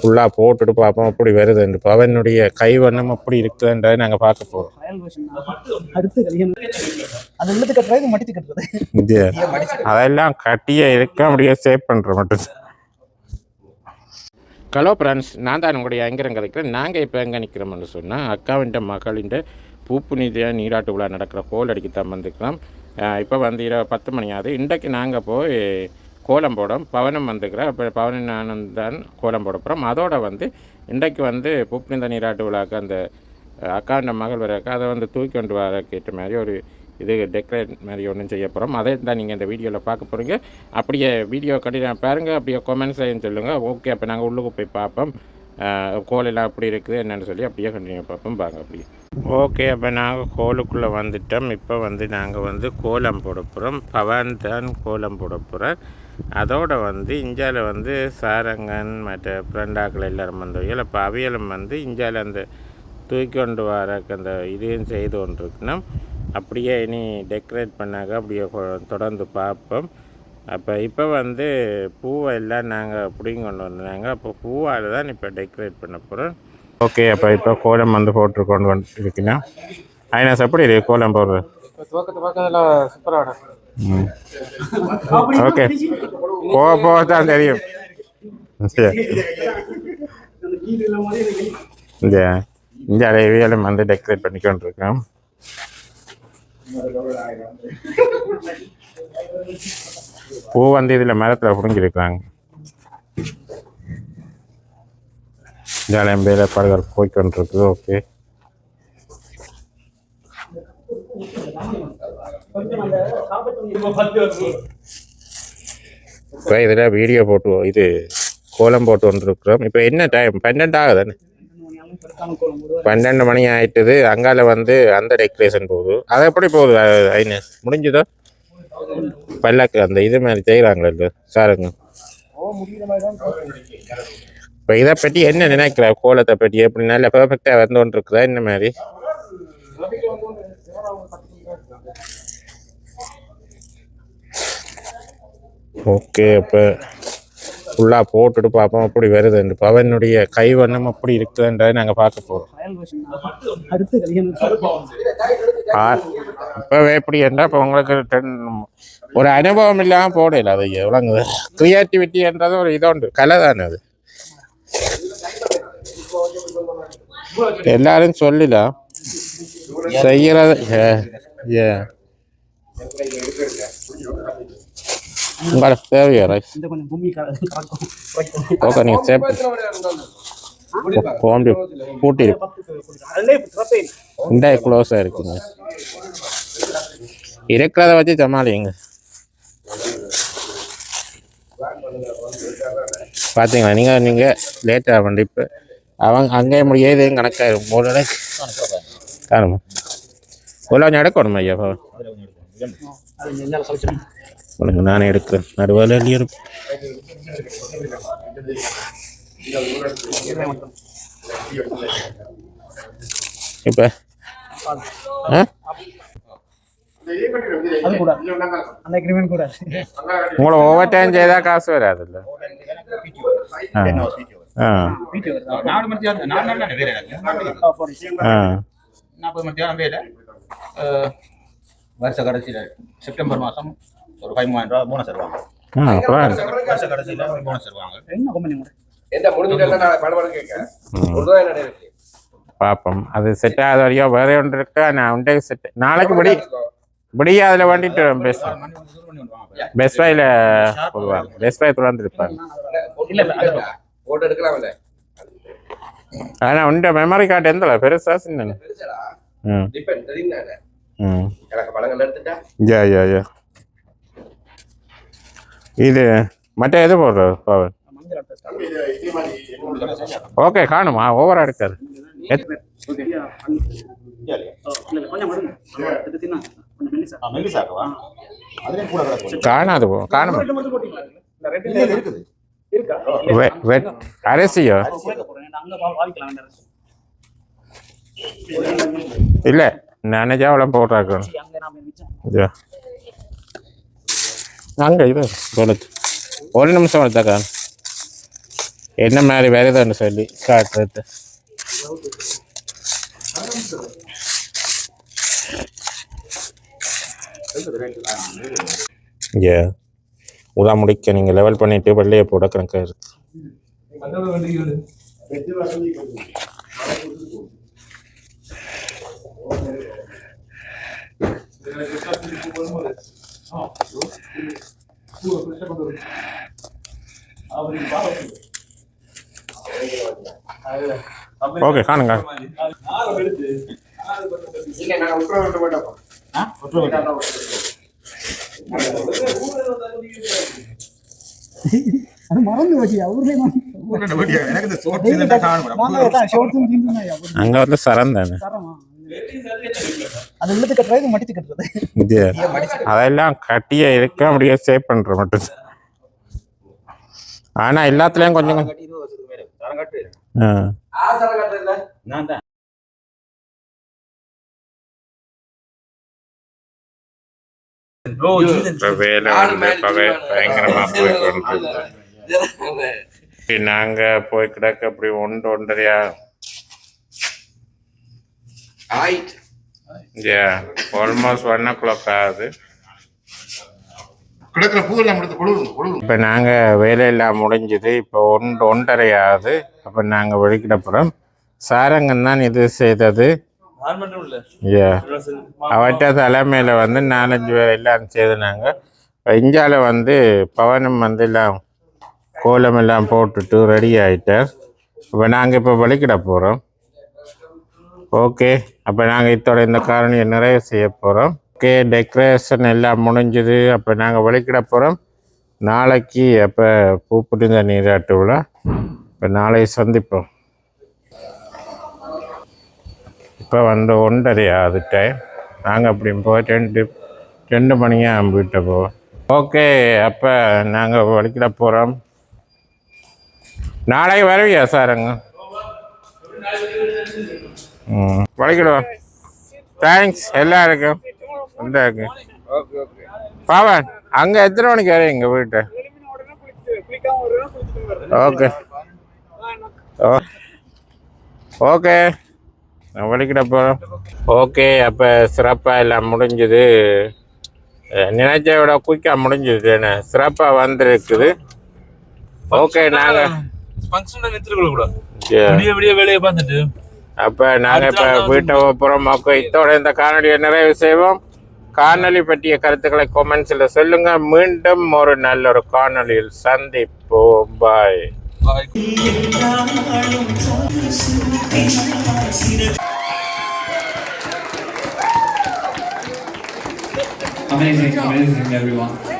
ஃபுல்லாக போட்டுட்டு பார்ப்போம் அப்படி வருதுன்னு பவனுடைய கைவண்ணம் அப்படி இருக்குதுன்றதை நாங்கள் பார்க்க போகிறோம் அதெல்லாம் கட்டியே இருக்க அப்படியே சேவ் பண்ணுற மட்டும். ஹலோ ஃப்ரெண்ட்ஸ் நான் தான் உங்களுடைய ஐங்கரம் கதைக்கிறேன். நாங்கள் இப்போ எங்கே நிற்கிறோம்னு சொன்னால் அக்காவின் மகளின் பூப்புனிதியாக நீராட்டு விழா நடக்கிற கோல் அடிக்க தான் வந்துக்கிறோம் இப்போ வந்து இரவு பத்து மணி ஆகுது. இன்றைக்கு நாங்கள் போய் கோலம் போடும். பவனம் வந்துக்கிறார் அப்புறம் பவனன் ஆனந்த் தான் கோலம் போட போகிறோம் அதோடு வந்து இன்றைக்கு வந்து பூப்புனித நீராட்டு விழாக்கு அந்த அக்காண்ட மகள் வரக்கு அதை வந்து தூக்கி கொண்டு வர கேட்ட மாதிரி ஒரு இது டெக்கரேட் மாதிரி ஒன்றும் செய்ய போகிறோம் அதை தான் நீங்கள் இந்த வீடியோவில் பார்க்க போகிறீங்க அப்படியே வீடியோ கண்டிப்பாக பாருங்கள் அப்படியே கொமெண்ட்ஸ் சொல்லுங்கள் ஓகே அப்போ நாங்கள் உள்ளுக்கு போய் பார்ப்போம். கோலெல்லாம் அப்படி இருக்குது என்னென்னு சொல்லி அப்படியே கண்டினியூ பார்ப்போம். பாங்க அப்படியே. ஓகே அப்போ நாங்கள் கோலுக்குள்ளே வந்துட்டோம். இப்போ வந்து நாங்கள் வந்து கோலம் போட போகிறோம் பவன் தான் கோலம் போட போகிறோம் அதோட வந்து இந்தியாவில் வந்து சாரங்கன் மற்ற ஃப்ரெண்டாக்கள் எல்லாரும் வந்தவங்க இப்போ அவியலும் வந்து இந்தியாவில் அந்த தூக்கி கொண்டு வரக்கு அந்த இதையும் செய்து கொண்டிருக்கணும். அப்படியே இனி டெக்கரேட் பண்ணாக்க அப்படியே கொ- தொடர்ந்து பார்ப்போம். அப்போ இப்போ வந்து பூவை எல்லாம் நாங்கள் பிடிங்கி கொண்டு வந்தாங்க. அப்போ பூவால் தான் இப்போ டெக்கரேட் பண்ண போகிறோம் ஓகே அப்போ இப்போ கோலம் வந்து போட்டு கொண்டு வந்து இருக்குன்னா ஐநாஸ் எப்படி இருக்கு கோலம் போடுறது? சூப்பராக ஓகே போக போக தான் தெரியும் சரி இந்த இந்த அலைவியலும் வந்து டெக்கரேட் பண்ணிக்கொண்டு இருக்கோம் பூ வந்து இதில் மரத்தில் பிடுங்கிருக்கிறாங்க ஜாலியம் வேலைப்பாடுகள் போய்கொண்டிருக்குது ஓகே இப்போ இதில் வீடியோ போட்டு இது கோலம் போட்டு வந்துருக்குறோம். இப்போ என்ன டைம் பன்னெண்டு ஆகுதானே பன்னெண்டு மணி ஆயிட்டுது. அங்கால வந்து அந்த டெக்கரேஷன் போகுது. அது எப்படி போகுது ஐனஸ் முடிஞ்சுதோ? பல்லக்கு அந்த இது மாதிரி செய்கிறாங்களே சாருங்க. இப்போ இதை பற்றி என்ன நினைக்கிற? கோலத்தை பற்றி எப்படி நல்ல பெர்ஃபெக்டாக வந்து கொண்டு இருக்குதா என்ன மாதிரி? ஓகே அப்போ ஃபுல்லாக போட்டுட்டு பார்ப்போம் அப்படி வருதுன்னு பவனுடைய கைவண்ணம் அப்படி இருக்குதுன்றதை நாங்கள் பார்க்க போகிறோம் ட்ரையல் இப்போவே எப்படி என்றால் இப்போ உங்களுக்கு ten- ஒரு அனுபவம் இல்லாமல் போடல அது எவ்வளோங்க கிரியேட்டிவிட்டி என்றது ஒரு இதோண்டு கலை தானே அது. எல்லாரும் சொல்லலாம் செய்யறது ஏ, ஏ. உங்களுக்கு தேவையா ரைஸ் ஓகே நீங்கள் சேப் கோம்பி பூட்டி அதிலே திறப்பேன் இந்த க்ளோஸாக இருக்குங்க இருக்கிறத வச்சு சமாளிங்க பார்த்தீங்களா நீங்கள் நீங்கள் லேட்டாக வண்டி இப்போ அவங்க அங்கே முடியாது கணக்காயிரும் ஒரு இடம் காணுமா ஒரு கொஞ்சம் எடுக்கணும் ஐயா உனக்கு நானே எடுக்கிறேன். நடுவில் இருக்கும் இப்போ ஆ? அது கூட. அந்த அக்ரிமெண்ட் கூட. உங்களை ஓவர் டைம் செய்தால் காசு வராதுல்ல ஒரு ஃபைவ் மூவாயிரம் ரூபா போனஸ் தருவாங்க. ஆ அப்புறம் வருஷ கடைசியில் போனஸ் தருவாங்க. என்ன கம்பெனி கூட என்ன முடிஞ்சுட்டு நான் படபடம் கேட்க ஒரு ரூபாய் என்ன இருக்கு? பார்ப்போம் அது செட் ஆகாத வரையும் வேற ஒன்று இருக்கு? நான் உண்டே செட் நாளைக்கு படி இப்படியே அதில் வண்டிட்டு விடுவாங்க பெஸ்ட் பையில் போடுவாங்க. பெஸ்ட் பை தொடர்ந்து இருப்பாங்க ஆனால் உண்ட மெமரி கார்டு எந்தல? பெருசா சின்ன பெருசாடா? ம். ம். எனக்கு படங்கள் எடுத்துட்டா? யா யா யா இது மற்ற எது போடுறது பவர்? ஓகே காணுமா? ஓவரா எடுக்காது காணாது காணுமா? அரிசியோ? இல்லை நினைச்சா அவ்வளோ போடுறாங்க. அங்கே இது தொலைச்சு ஒரு நிமிஷம் எடுத்தாக்கா என்ன மாதிரி வருதுன்னு சொல்லி காட்டுறது. ஏ உதா முடிக்க நீங்கள் லெவல் பண்ணிட்டு வெள்ளையை போட கணக்காக இருக்கு ஓகே காணுங்க இல்ல நான் உத்தரவு விட்டு போயிட்டோம் அது மறந்து போச்சு அவருமே மறந்து எனக்கு இந்த சோற்று தான் காணும் நாங்க தான் ஷோர்ட்ஸும் தீந்துனாயா அங்கே வந்து சரம் தானே தரமா அது உள்ளது கட்டுறது இது மடிச்சு கட்டுறது. இது அதெல்லாம் கட்டியே இருக்க அப்படியே சேவ் பண்ணுற மட்டும். ஆனால் எல்லாத்துலேயும் கொஞ்சம் ஆசார கட்டுறதுல நான் தான். பயங்கரமா போய் கொண்டிருக்கு. நாங்க போய் கிடக்க அப்படி ஒன்று ஒன்றரையா? ஆல்மோஸ்ட் ஒன் ஓ கிளாக் ஆகுது. கிடக்குற பூவெல்லாம் எடுத்து கொடுங்க கொடுங்க இப்போ நாங்கள் வேலையெல்லாம் முடிஞ்சுது இப்போ ஒன்று ஒன்றரை ஆகுது. அப்போ நாங்கள் வெளிக்கிட போகிறோம் சாரங்கன் தான் இது செய்தது. அவற்ற தலைமையில் வந்து நாலஞ்சு பேர் எல்லாம் செய்துனாங்க. இஞ்சால வந்து பவனும் வந்து எல்லாம் கோலம் எல்லாம் போட்டுட்டு ரெடி ஆயிட்டார். இப்போ நாங்கள் இப்போ வெளிக்கிட போகிறோம் ஓகே. அப்போ நாங்கள் இத்தோட இந்த காரணியை நிறைவு செய்ய போகிறோம் ஓகே டெக்கரேஷன் எல்லாம் முடிஞ்சது. அப்போ நாங்கள் வெளிக்கிட போகிறோம் நாளைக்கு அப்போ பூப்புடிந்த நீராட்டு விழா. இப்போ நாளை சந்திப்போம். இப்போ வந்து ஒன்றரை ஆகுது டைம் நாங்கள் அப்படி போய் ரெண்டு ரெண்டு மணியாக வீட்டை போவோம். ஓகே அப்போ நாங்கள் வலிக்கிட போகிறோம் நாளைக்கு வருவியா சாருங்க ம் வலிக்கிடுவோம் தேங்க்ஸ் எல்லாருக்கும். இருக்கு? பாவன் அங்கே எத்தனை மணிக்கு வரும் எங்கள் வீட்டை ஓகே. ஓ ஓகே. நான் வலிக்கிட போகிறோம் ஓகே அப்போ சிறப்பாக எல்லாம் முடிஞ்சுது. விட குயிக்காக முடிஞ்சுது என்ன சிறப்பாக வந்திருக்குது. ஓகே நாங்கள் ஃபங்க்ஷன்ல நிறுத்திருக்க கூடாது விடிய விடிய வேலையை பார்த்துட்டு. அப்போ நாங்கள் இப்போ வீட்டை போகிறோம் ஓகே இதோட இந்த காணொலியை நிறைவு செய்வோம். காணொலி பற்றிய கருத்துக்களை கொமெண்ட்ஸில் சொல்லுங்கள் மீண்டும் ஒரு நல்ல ஒரு காணொலியில் சந்திப்போம். பாய் Amazing, amazing, everyone.